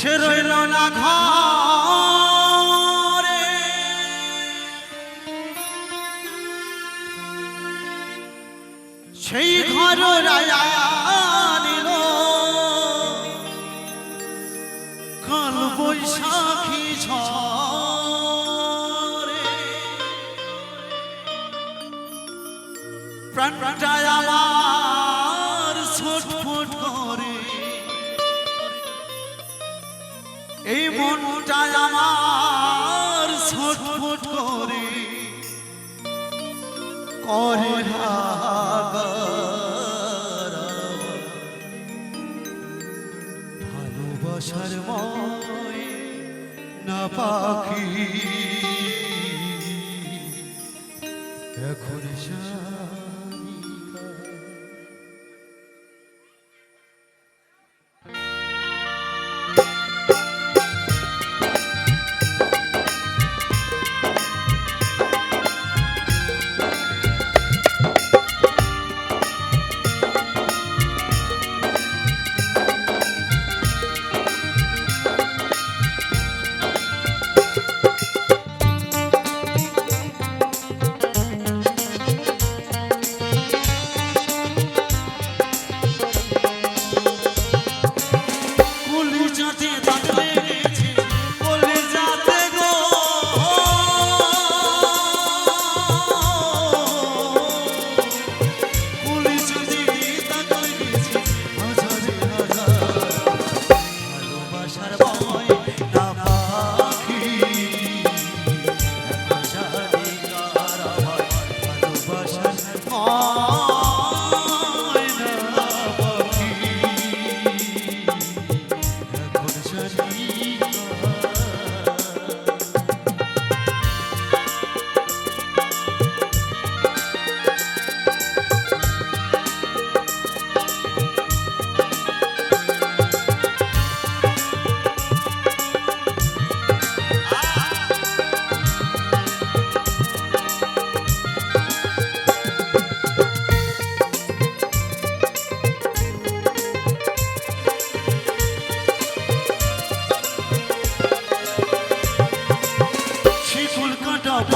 সে রইল না ঘরে। সেই ঘর রায়া নিল কাল বৈশাখী প্রাণ প্রাণ মনটা আমার ছটফট করে করে ভালোবাসার ময় না পাখি। এখন সা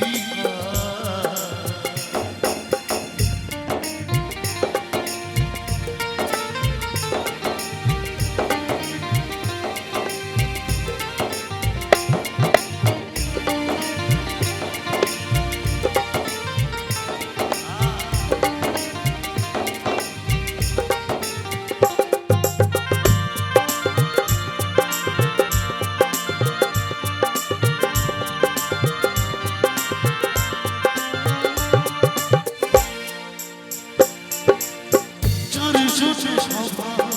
see. খুশি সবার